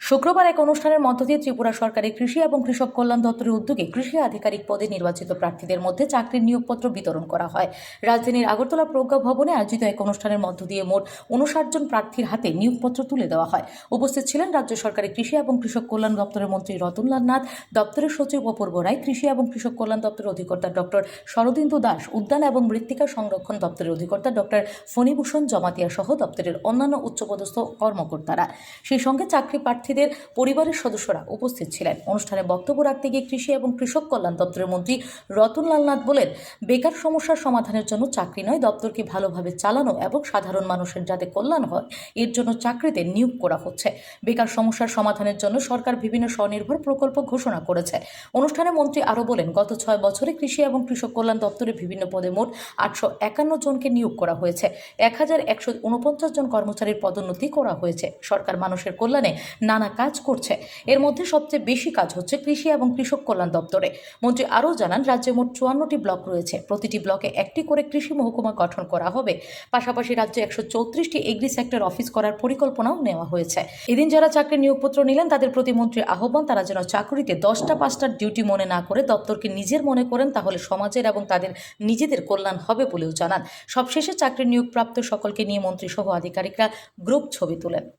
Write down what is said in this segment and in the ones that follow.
শুক্রবার এক অনুষ্ঠানের মধ্য দিয়ে ত্রিপুরা সরকারের কৃষি এবং কৃষক কল্যাণ দপ্তরের উদ্যোগে কৃষি আধিকারিক পদে নির্বাচিত প্রার্থীদের মধ্যে চাকরির নিয়োগপত্র বিতরণ করা হয়। রাজধানীর আগরতলা প্রজ্ঞা ভবনে আয়োজিত এক অনুষ্ঠানের মধ্য দিয়ে মোট উনষাট জন প্রার্থীর হাতে নিয়োগপত্র তুলে দেওয়া হয়। উপস্থিত ছিলেন রাজ্য সরকারের কৃষি এবং কৃষক কল্যাণ দপ্তরের মন্ত্রী রতনলাল নাথ, দপ্তরের সচিব অপূর্ব রায়, কৃষি এবং কৃষক কল্যাণ দপ্তরের অধিকর্তা ডক্টর শরদিন্দু দাস, উদ্যান এবং মৃত্তিকা সংরক্ষণ দপ্তরের অধিকর্তা ডক্টর ফণীভূষণ জমাতিয়া সহ দপ্তরের অন্যান্য উচ্চপদস্থ কর্মকর্তারা। সেই সঙ্গে চাকরি প্রার্থীদের পরিবারের সদস্যরা উপস্থিত ছিলেন। অনুষ্ঠানে বক্তব্য রাখতে গিয়ে কৃষি এবং কৃষক কল্যাণ দপ্তরের মন্ত্রী রতনলাল নাথ বলেন, বেকার সমস্যার সমাধানের জন্য চাকরি নয়, দপ্তরকে ভালোভাবে চালানো এবং সাধারণ মানুষের যাতে কল্যাণ হয়, এর জন্য চাকরিতে নিয়োগ করা হচ্ছে। বেকার সমস্যার সমাধানের জন্য সরকার বিভিন্ন স্বনির্ভর প্রকল্প ঘোষণা করেছে। অনুষ্ঠানে মন্ত্রী আরও বলেন, গত ছয় বছরে কৃষি এবং কৃষক কল্যাণ দপ্তরে বিভিন্ন পদে মোট আটশো একান্ন জনকে নিয়োগ করা হয়েছে। এক হাজার একশো উনপঞ্চাশ জন কর্মচারীর পদোন্নতি করা হয়েছে। সরকার মানুষের কল্যাণে নানা কাজ করছে। এর মধ্যে সবচেয়ে বেশি কাজ হচ্ছে কৃষি এবং কৃষক কল্যাণ দপ্তরে। মন্ত্রী আরও জানান, রাজ্যে মোট চুয়ান্নটি ব্লক রয়েছে। প্রতিটি ব্লকে একটি করে কৃষি মহকুমা গঠন করা হবে। পাশাপাশি রাজ্যে একশো চৌত্রিশটি এগ্রি সেক্টর অফিস করার পরিকল্পনাও নেওয়া হয়েছে। এদিন যারা চাকরির নিয়োগপত্র নিলেন, তাদের প্রতি মন্ত্রীর আহ্বান, তারা যেন চাকরিতে দশটা পাঁচটার ডিউটি মনে না করে দপ্তরকে নিজের মনে করেন, তাহলে সমাজের এবং তাদের নিজেদের কল্যাণ হবে বলেও জানান। সবশেষে চাকরির নিয়োগপ্রাপ্ত সকলকে নিয়ে মন্ত্রী সহ আধিকারিকরা গ্রুপ ছবি তোলেন।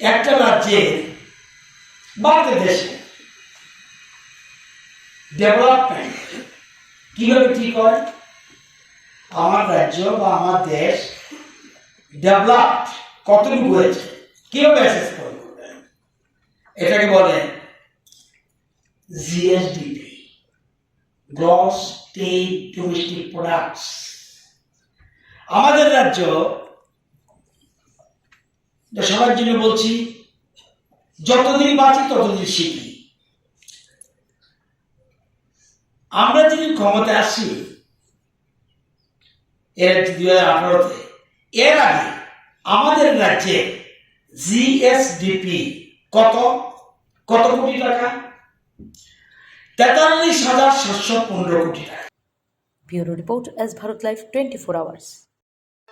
একটা রাজ্যের বা একটা দেশে। ডেভেলপমেন্ট কীভাবে ঠিক হয়? আমার রাজ্য বা আমার দেশ ডেভেলপ কতটুকু হয়েছে? কীভাবে অ্যাসেস করবে? এটাকে বলে GSDP gross state domestic products আমাদের রাজ্য সবার জন্য বলছি যতদিন বাঁচি ততদিন শিখি। আমরা যদি ক্ষমতায় আসি, এর দুই হাজার আঠারোতে, এর আগে আমাদের রাজ্যে জিএসডিপি কত? কত কোটি টাকা? তেতাল্লিশ হাজার সাতশো পনেরো কোটি টাকা। Bureau report S Bharat life twenty four hours.